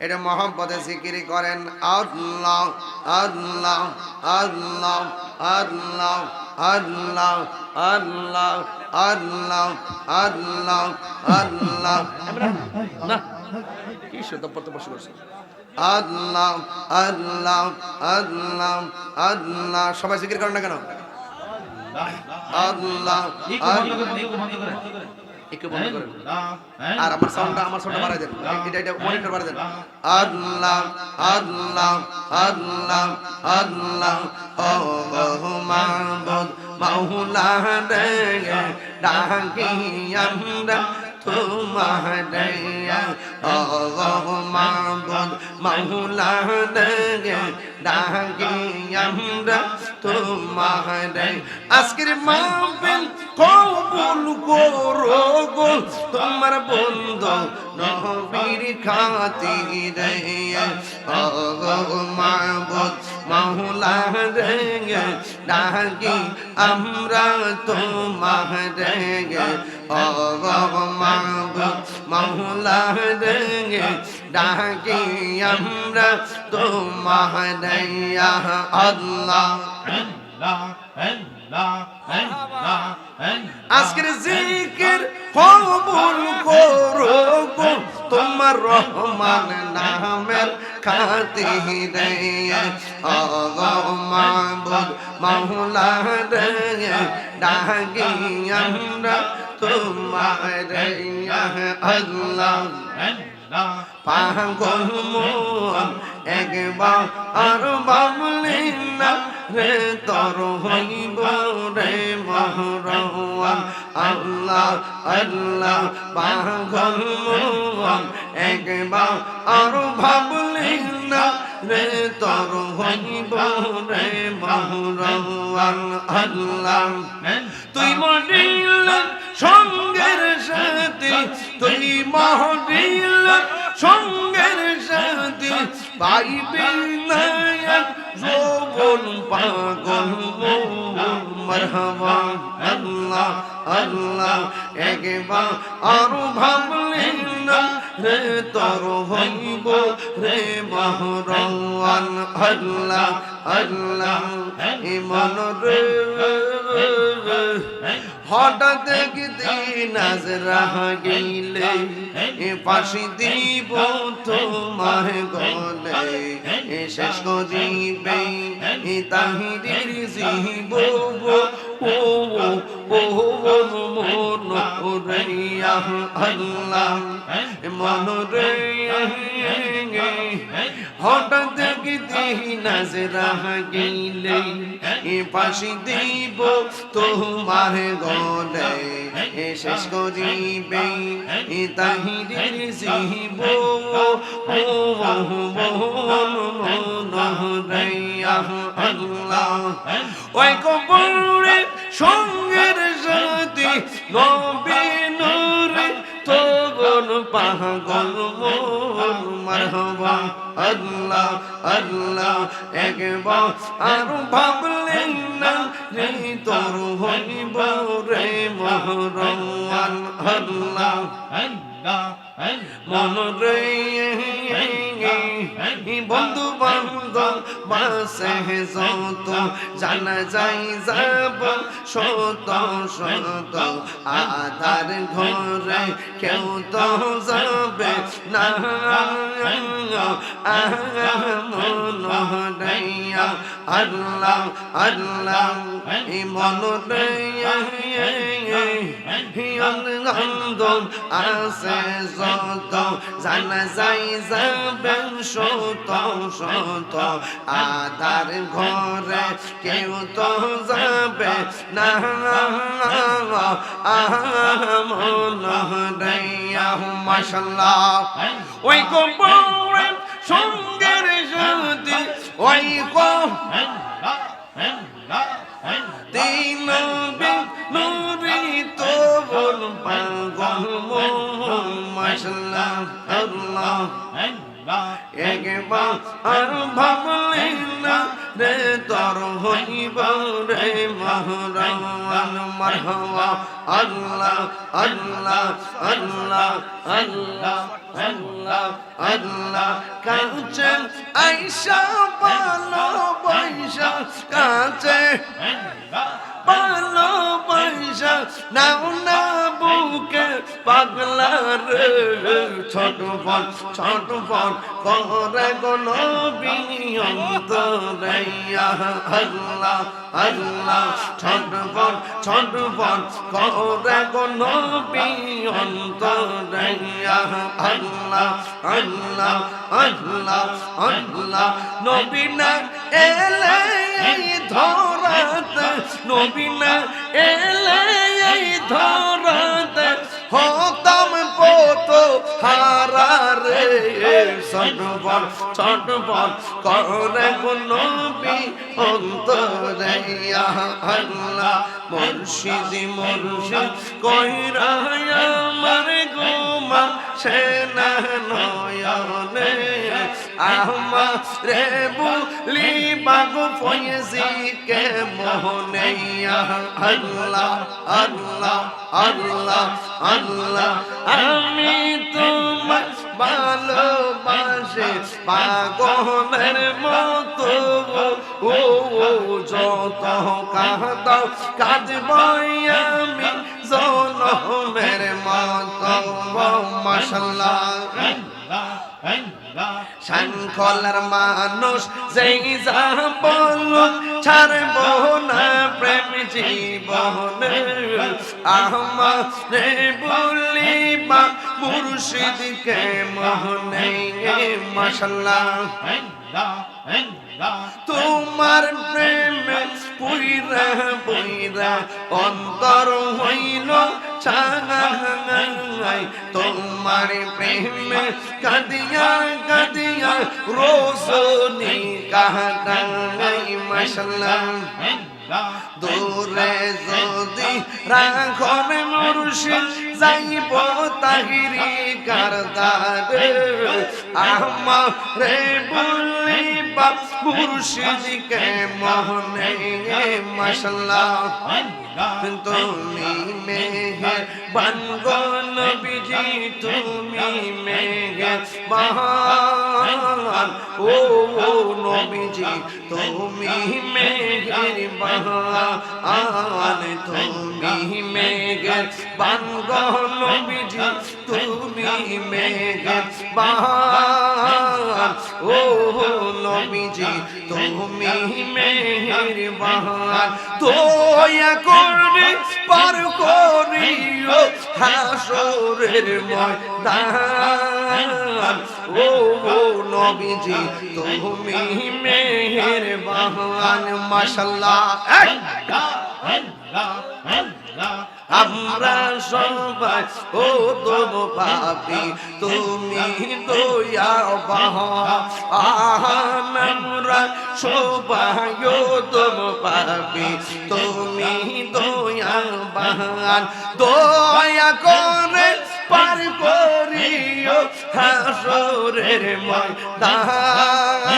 এটা মহব্বতে জিকিরি করেন আল্লাহ আল্লাহ আল্লাহ আল্লাহ আল্লাহ আল্লাহ আল্লাহ আল্লাহ আল্লাহ। না কি শুধু পড়তে বসে করছে? আল্লাহ আল্লাহ আল্লাহ আল্লাহ। সবাই জিকির করেন না কেন? আল্লাহ আল্লাহ। একটু বন্ধ করেন আর আমার সাউন্ডটা আমার সাউন্ডটা বাড়াই দেন। এটা এটা মনিটর বাড়াই দেন। আল্লাহ আল্লাহ আল্লাহ আল্লাহ ও মাহবুদ মাওলা রে ডাকি আমরা তোমারে ও মাহবুদ মাওলা রে ডাকি আমরা তোমারে আজকের মাহফিল কবুল করো গো, তোমার বন্ধু নবীর খাতিরে। ও মাহবুদ মাহুলা রেগে ডাকি আমরা তোমার রেগে মাহুলা রেগে ডাকি আমরা তোমার আল্লাহ আল্লাহ আল্লাহ আল্লাহ। আজকের জিকির কবুল করো গো তোমার রহমান নামের খাতিরে। ও রে আমরা তোমারে আল্লাহ, পাগল মন, একবার আর বাবলি না রে, তর হইব আল্লাহ আল্লাহ পাগল একবার আর ভাবলি না, রে তর হইব রে মহরওয়ান আল্লাহ। তুই মরিল সঙ্গের সাথে, তুই মহরিল সঙ্গের সাথে পাইবে না যৌবন পাগল মরহবা আল্লাহ আল্লাহ একবার আর ভাবলেন না রে তর হইব রে মহরওয়ান আল্লাহ আল্লাহ ইমন হঠাৎ কি নাজ রাহা পাশি দিব তোমার গলে শেষ করিবে তাহিরির ও মন আল্লাহ মন হঠাৎ কি দিহি নাজরা গেলে এ পাশে দিব তোমার গলে, এ শেষ করিবে তাহিরের জীব আল্লাহ। ওই কবরে সঙ্গের সাথে নবী পাগল মন মারহাবা। আল্লাহ আল্লাহ, একবার আর ভাবলেন না রে তোর হইব রে মহরওয়ান আল্লাহ মন রে বন্ধু বান্ধব, বাসে যত, জানা যাই যাব শত শত আধার ঘরে কেউ তো যাবে না। মন রেয়া আল্লাহ আল্লাহ মন রেয়া আনন্দম যত, জানা যাই তো সত আধার ঘরে কেউ তো যাবে না মশলা ওই কম্পরে সঙ্গের যদি ওই কম তিন নুরি তো বল পাগল মশলা আল্লাহ একবার আর ভাবলি না রে তোর হইব রে মহরমান মারহাবা আল্লাহ আল্লাহ আল্লাহ আল্লাহ আল্লাহ আল্লাহ কাছে আইসা ভালো পয়সা কাছে ভালো পয়সা নাও না বুকে পাগলা রে। ছোট ফল ছোট ফল করে কোন অন্তরাইয়া আল্লাহ আল্লাহ ছোট ফল ছোট ফল করে কোন অন্তরাইয়া আল্লাহ আল্লাহ আল্লাহ আল্লাহ, নবী না এলে ধরাতে নবী না এলে ধরাতে হতাম পত হারা রে সটবল সটবল করে কোন বি অন্তরাইয়া আল্লাহ, মুর্শিদ মুর্শিদ, কইরা আমার গোমা সে না নয়নে আমার বুলি বাবু ফয়েজি কে মোহনেয়া আল্লাহ আল্লাহ আল্লাহ আল্লাহ। আমি তোমার ভালোবাসে পাগলের মতো ও যত কাঁদাও কাঁদব আমি জনমের মতো মাসাল্লাহ শঙ্খলার মানুষ যেই যা বল ছাড়ব না প্রেম জীবন। আমারে বলিবা মুর্শিদকে মোহনে মাসাল্লাহ তোমার প্রেমে পুইরা পুইরা অন্তর হইল চাঙাই তোমার প্রেমে কাদিয়া কাদিয়া রোজনি কাহাই মাসাল্লাহ দূরে যদি রাখন মুর্শিদ যাইব তাহিরি কারদারে, আমারে বলিবা মুর্শিদকে মোহনে মাসাল্লাহ তুমি মেঘে বানগন বিজি তুমি মেঘে বাহান ও নবীজি, তুমি মেঘের বাহান তুমি মেঘের বানগন বিজি তুমি মেঘের বাহান ও নবীজি তুমি মেঘের বাহান দয়া করবে পার করিও হাসরের ময়দান ও নবীজি তুমি মেহের বাহান মাশাল্লাহ আমরা সবাই, ও তোম পাপি তুমি দয়া বাহান আমরা সবাই, ও তো পাপি তুমি দয়া বাহান, দয়া করে পার করিও হাসরের ময়দান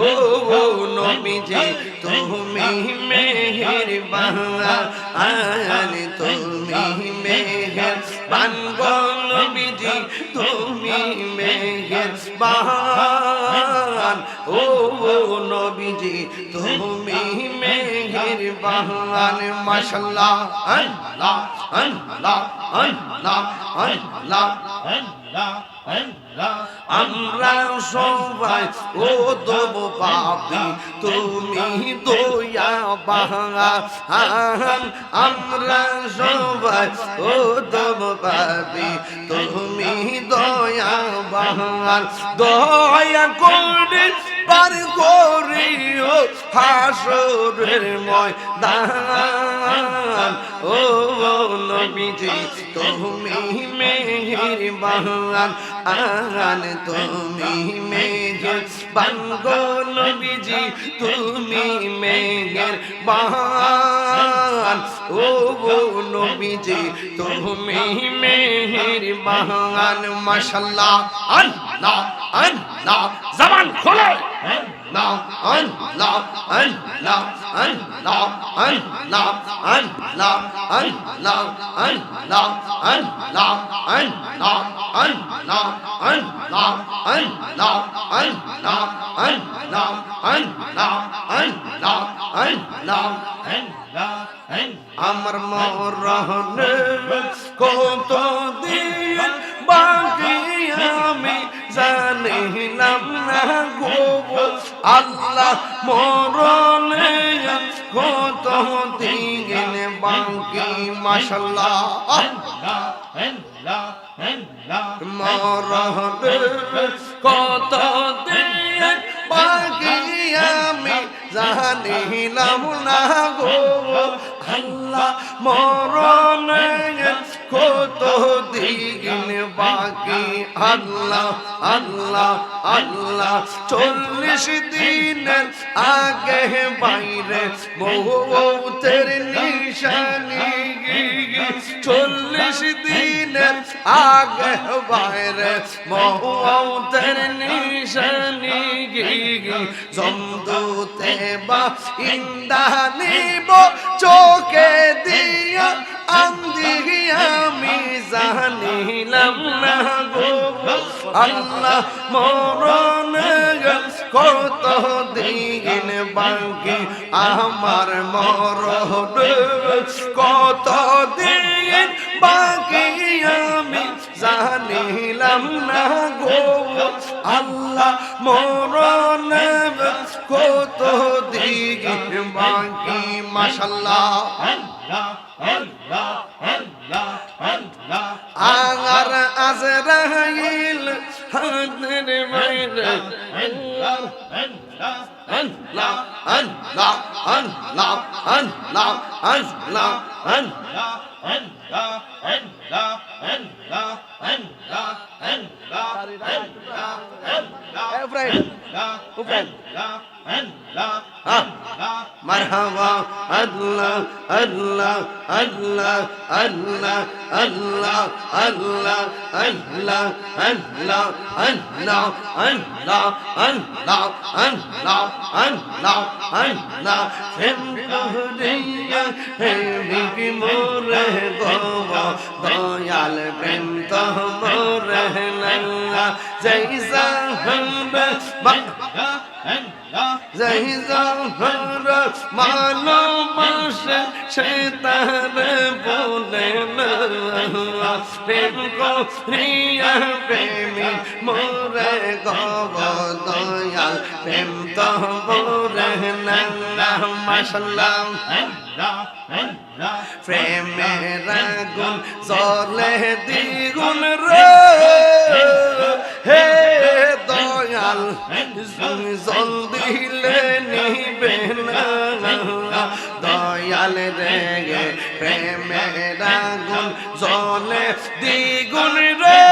ও ও নবীজি তুমি মেহের বাহান তুমি মেহের বানগ নবীজি তুমি মেহের বাহান ও নবীজি, তুমি মেহের বাহান মাশাল্লাহ, আল্লাহ আল্লাহ আল্লাহ আল্লাহ আমরা সবাই ও দেব পাপি, তুমি দয়া আমরা সবাই ও দেব পাপি, তুমি দয়া বাহান। দয়া করে পার করিও হাসরের ময়দান। ও নবীজি, তুমি মেহের বাহান আন তুমি মেঘ বাঙ্গো নবীজি, তুমি মেঘের বান ও নবীজি, তুমি মেহের বাহান মাশাল্লাহ, আল্লাহ আল্লাহ জবান খোলো। আমার মোর রহন কত দিন বাকি আমি জানিলাম না গো আল্লাহ মরণে কত দিন বাকি মাশাল্লাহ। মরহনে কত দিন বাকি আমি জানিলাম না গো। আল্লাহ মরণে কত দিন বাকি। আল্লাহ আল্লাহ আল্লাহ, চল্লিশ দিনের আগে বাইরে বহুতের নিশানি। চল্লিশ দিনের আগে বাইরে মৌতের নিশানি জমদুতে বা ইন্দানিব চোখে দিয়া আন্দি আমি জানিলাম না গো। আল্লাহ মরণ কত দিন বাকি আমার মরণ কত দিন বাকি আমি জানিলাম না গো। আল্লাহ মরণ কত দিন বাকি মাশাল্লাহ আগার আজরাইল হাতের বাইরে আল্লাহ আল্লাহ আল্লাহ আল্লাহ আল্লাহ আল্লাহ مرحبا الله الله الله الله الله الله الله الله الله الله الله الله الله الله ফেমরিয়া হেমিকি মোরে গোবা দয়াল প্রেম তো মোরে নাল্লা জৈসা হবে জয় জহর মানবাসে সে তার বলে প্রেম করিয়া প্রেমী, মোরে গব দয়াল প্রেম তো মোরে না মাসাল্লাম প্রেমের আগুন জলে দ্বিগুণ রে। হে দয়াল জল দিলে নিবে না। দয়াল রে প্রেমের আগুন জলে দ্বিগুণ রে।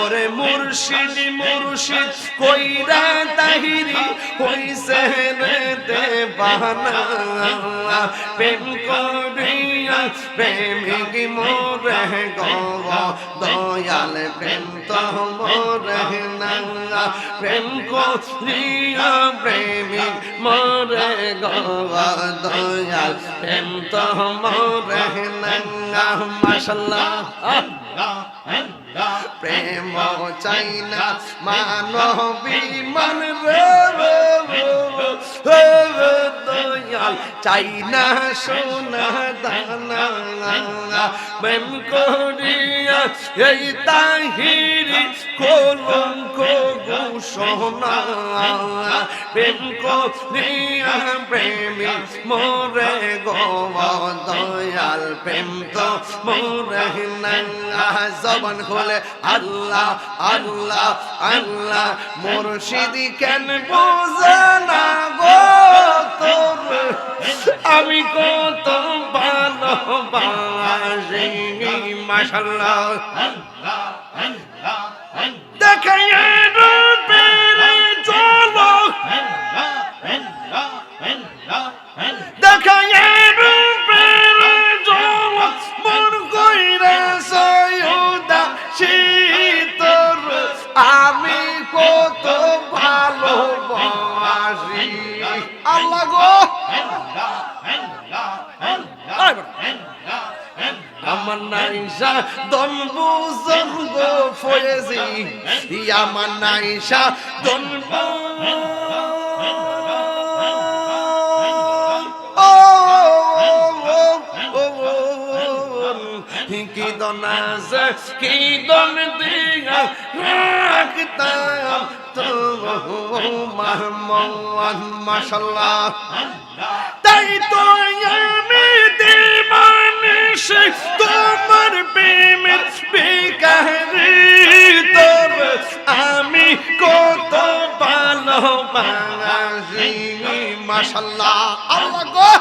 ওরে মুর্শিদ মুর্শিদ, কইরা তাহিরি হইছে রে দেবানা প্রেম করিয়া প্রেমিক মোরে গব দয়াল প্রেম তো মোরে না প্রেম করিয়া প্রেমিক মোরে গব দয়াল প্রেম তো মোরে না মাশাল্লাহ। প্রেম চাই না মানবী মন রে চাই না সোনা দানা প্রেম করিয়া এই তাহিরি কলঙ্ক ঘোষণা, প্রেম করিয়া প্রেমী মোরে গো দয়াল প্রেম তো মোরে জবান হলে আল্লাহ আল্লাহ আল্লাহ, মুর্শিদি কেন বোঝে না গো? আমি কত ভালো ভালোবাসি মাশাল্লাহ দেখাই চলো আমার নাইসা দন বুজন গো ফয়েজি আমার নাইসা দন কি দন আছে কি দন দিয়া রাখতাম তো মাহমদ মাশাল্লাহ। তাই তো আমি দিবানিস তোমার প্রেমের বেকারে তোর। আমি কত ভালোবাসি মাশাল্লাহ। আল্লাহ গো।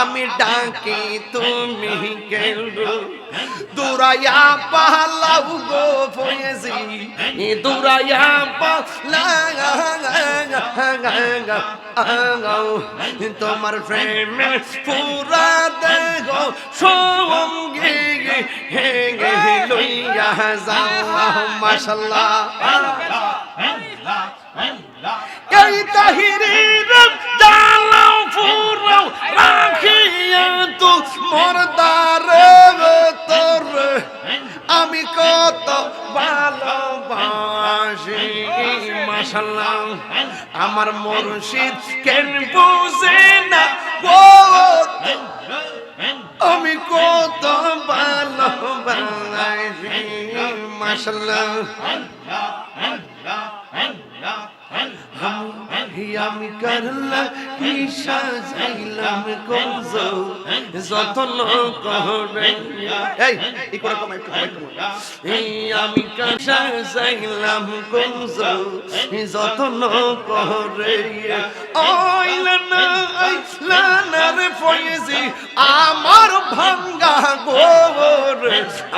আমি ডাকি তুমি কেউ দুরাইয়া পালাও গো ফয়েজি। দুরাইয়া পালাও তোমার প্রেমে পুরা দেহ সঙ্গে হে গে লইয়া যাও মাশাল্লাহ। এই তাহিরির ফুরাও রাখিয়া তো মরদার তোর আমি কত ভালোবাসি মাশাল্লাহ আমার মুর্শিদ কেন বুঝে না আমি কত ভালোবাসি মাশাল্লাহ আমি করলা কি সাজাইলাম যাও যতন লোক এই করে কমাই একটু কমাই এই আমি সাজাইলাম কমজ যতন করে আইলা না ফয়েজি, আমার ভাঙ্গা গোর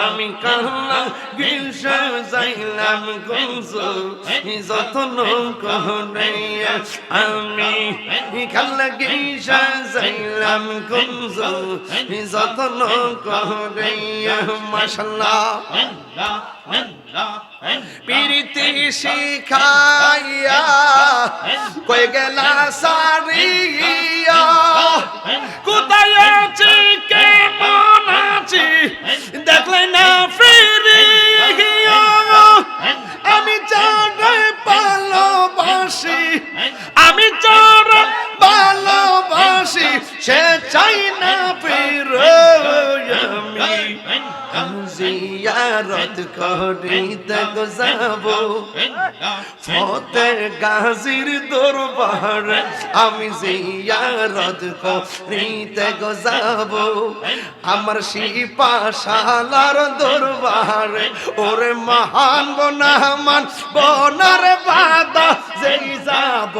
আমি কান্না গিল সাজাইলাম কমজ যতন করে আমি খাল্লা গিসা যাইলাম কুঞ্জ যতন করে মাসাল্লাহ পিরিতি শিখাইয়া কই গেলা সারিয়া। কোথায় আছি? কেমন আছি? যাব ফতের গাজির দরবার, আমি জিয়ারত করিতে যাব আমার শিপা শালার দরবার, ওরে মহান বনামান বনার বাদা, যেই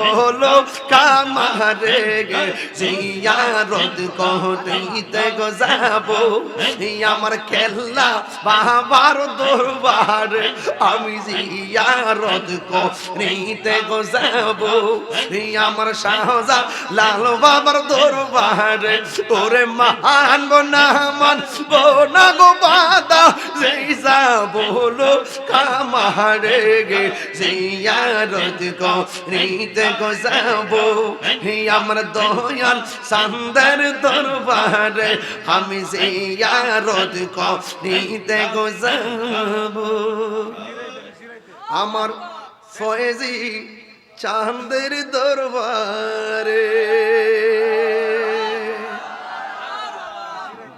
যাব লো কামারে গে, জিয়ারত করিতে যাব। আমার খেলা বাবার দরবার, আমি জিয়ারত করিতে গো যাব। আমার শাহজা লাল বাবার দরবার, ওরে মহান বনামান বনা গো বাদা। যেই যাব লো কামারে গে, জিয়ারত করিতে গো আমার দয়াল, সান্দার দরবারে আমি জিয়ারত করিতে গো আমার ফয়েজি চাঁদের দরবারে।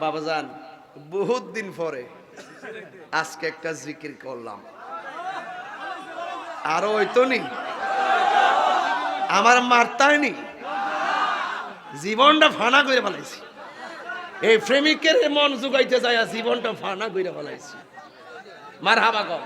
বাবাজান বহুত দিন পরে আজকে একটা জিকির করলাম। আরও হইতো নি? আমার মারতায়নি। জীবনটা ফানা করে ফেলাইছি। এই প্রেমিকের মন জুগাইতে যায় জীবনটা ফানা করে ফেলাইছি। মার হাবা কম